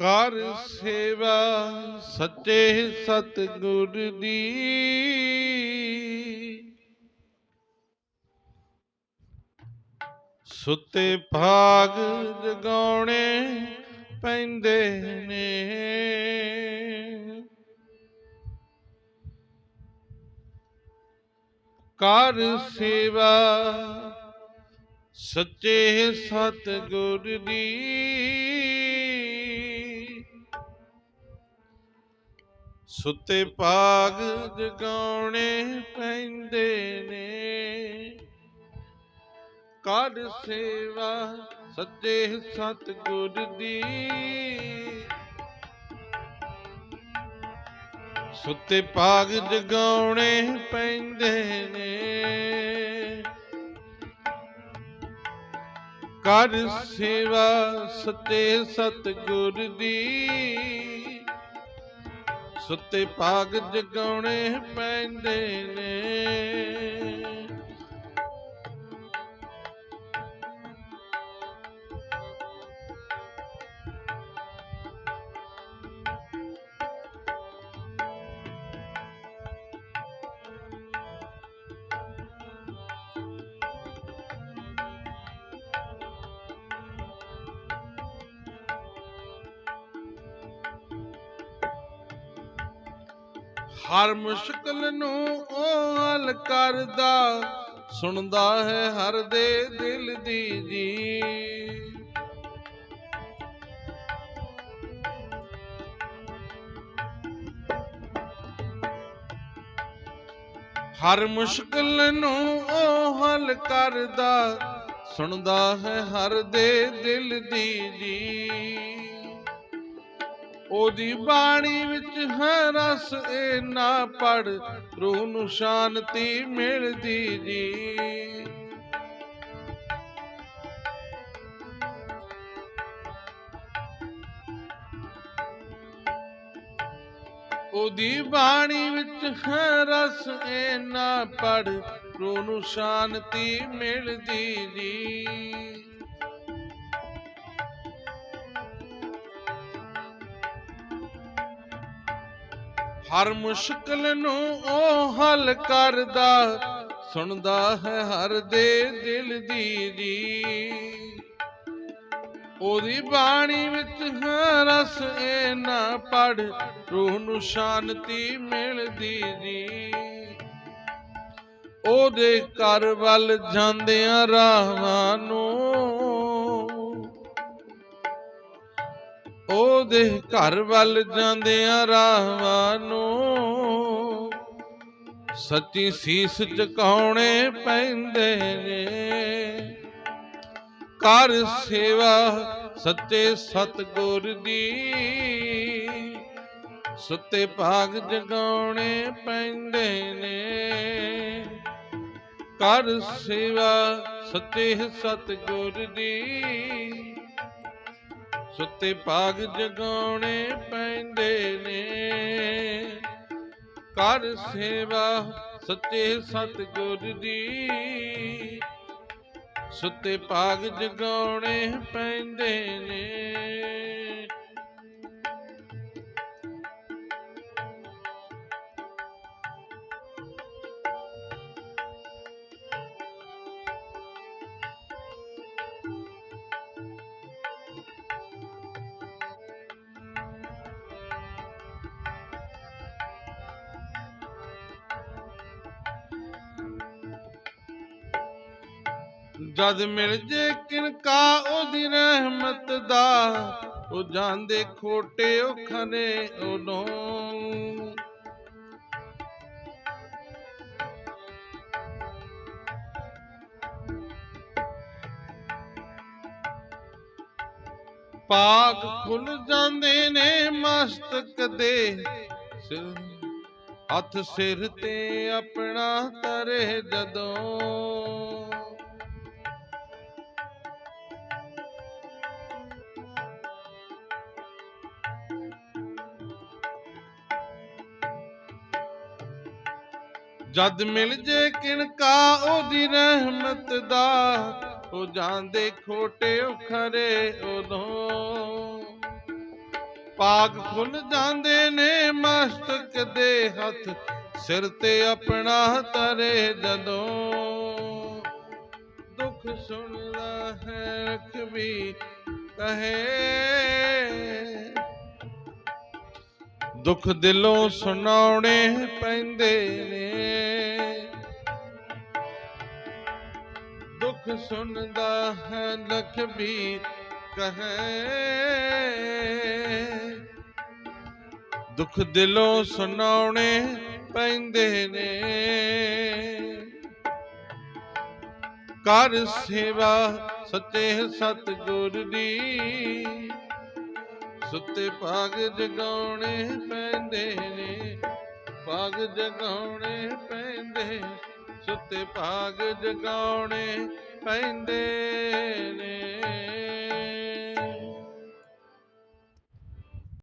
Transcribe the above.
ਕਰ ਸੇਵਾ ਸੱਚੇ ਸਤਿਗੁਰ ਦੀ। ਸੁੱਤੇ ਭਾਗ ਜਗਾਉਣੇ ਪੈਂਦੇ ਨੇ। ਕਰ ਸੇਵਾ ਸੱਚੇ ਸਤਿਗੁਰ ਦੀ। ਸੁੱਤੇ ਭਾਗ ਜਗਾਉਣੇ ਪੈਂਦੇ ਨੇ। ਕਰ ਸੇਵਾ ਸੱਚੇ ਸਤਿਗੁਰ ਦੀ। ਸੁੱਤੇ ਭਾਗ ਜਗਾਉਣੇ ਪੈਂਦੇ ਨੇ। ਕਰ ਸੇਵਾ ਸੱਚੇ ਸਤਿਗੁਰ ਦੀ। ਸੁੱਤੇ ਪਾਗ ਜਗਾਉਣੇ ਪੈਂਦੇ ਨੇ। ਹਰ ਮੁਸ਼ਕਲ ਨੂੰ ਉਹ ਹੱਲ ਕਰਦਾ, ਸੁਣਦਾ ਹੈ ਹਰ ਦੇ ਦਿਲ ਦੀ ਜੀ ਹਰ ਮੁਸ਼ਕਲ ਨੂੰ ਉਹ ਹੱਲ ਕਰਦਾ, ਸੁਣਦਾ ਹੈ ਹਰ ਦੇ ਦਿਲ ਦੀ ਜੀ ਉਹਦੀ ਬਾਣੀ ਵਿੱਚ ਹੈ ਰਸ, ਇਹ ਨਾ ਪੜ, ਰੂਹ ਨੂੰ ਸ਼ਾਂਤੀ ਮਿਲਦੀ ਜੀ। ਉਹਦੀ ਬਾਣੀ ਵਿੱਚ ਹੈ ਰਸ, ਇਹ ਨਾ ਪੜ, ਰੂਹ ਨੂੰ ਸ਼ਾਂਤੀ ਮਿਲਦੀ ਜੀ। ਹਰ ਮੁਸ਼ਕਲ ਨੂੰ ਉਹ ਹੱਲ ਕਰਦਾ, ਸੁਣਦਾ ਹੈ ਹਰ ਦੇ ਦਿਲ ਦੀ ਜੀ ਉਹਦੀ ਬਾਣੀ ਵਿੱਚ ਹੈ ਰਸ ਇਹ ਨਾ ਪੜ, ਰੂਹ ਨੂੰ ਸ਼ਾਂਤੀ ਮਿਲਦੀ ਜੀ ਉਹਦੇ ਘਰ ਵੱਲ ਜਾਂਦਿਆਂ ਰਾਹਾਂ ਨੂੰ ਉਹਦੇ ਘਰ ਵੱਲ ਜਾਂਦਿਆਂ ਰਾਹਵਾਂ ਨੂੰ ਸੱਚੀ ਸੀਸ ਝੁਕਾਉਣੇ ਪੈਂਦੇ ਨੇ। ਕਰ ਸੇਵਾ ਸੱਚੇ ਸਤਗੁਰ ਦੀ, ਸੁੱਤੇ ਭਾਗ ਜਗਾਉਣੇ ਪੈਂਦੇ ਨੇ। ਕਰ ਸੇਵਾ ਸੱਚੇ ਸਤਗੁਰ ਦੀ ਸੁੱਤੇ ਭਾਗ ਜਗਾਉਣੇ ਪੈਂਦੇ ਨੇ। ਕਰ ਸੇਵਾ, ਸੱਚੇ ਸਤਗੁਰ ਦੀ। ਸੁੱਤੇ ਭਾਗ ਜਗਾਉਣੇ ਪੈਂਦੇ ਨੇ। ਜਦ ਮਿਲ ਜੇ ਕਿਨਕਾ, ਉਹਦੀ ਰਹਿਮਤ ਦਾ। ਉਹ ਜਾਂਦੇ ਖੋਟੇ ਉਹ ਖਨੇ ਉਦੋਂ। ਪਾਕ ਖੁੱਲ ਜਾਂਦੇ ਨੇ ਮਸਤਕ ਦੇ। ਹੱਥ ਸਿਰ ਤੇ ਆਪਣਾ ਤਰੇ ਜਦੋਂ। ਜਦ ਮਿਲ ਜੇ ਕਿਣਕਾ, ਉਹਦੀ ਰਹਿਮਤ ਦਾ। ਉਹ ਜਾਂਦੇ ਖੋਟੇ ਉਹ ਖਰੇ ਉਦੋਂ। ਪਾਗ ਖੁੱਲ ਜਾਂਦੇ ਨੇ ਮਸਤਕ ਦੇ ਹੱਥ, ਸਿਰ ਤੇ ਆਪਣਾ ਤਰੇ ਜਦੋਂ। ਦੁੱਖ ਸੁਣਦਾ ਹੈ ਰਖਬੀ ਕਹੇ। ਦੁੱਖ ਦਿਲੋਂ ਸੁਣਾਉਣੇ ਪੈਂਦੇ ਨੇ। ਦੁੱਖ ਸੁਣਦਾ ਹੈ ਲਖਬੀਰ ਕਹੇ। ਦੁੱਖ ਦਿਲੋਂ ਸੁਣਾਉਣੇ ਪੈਂਦੇ ਨੇ। ਕਰ ਸੇਵਾ ਸੱਚੇ ਸਤਿਗੁਰ ਦੀ ਸੁੱਤੇ ਭਾਗ ਜਗਾਉਣੇ ਪੈਂਦੇ ਨੇ ਭਾਗ ਜਗਾਉਣੇ ਪੈਂਦੇ ਸੁੱਤੇ ਭਾਗ ਜਗਾਉਣੇ ਪੈਂਦੇ ਨੇ।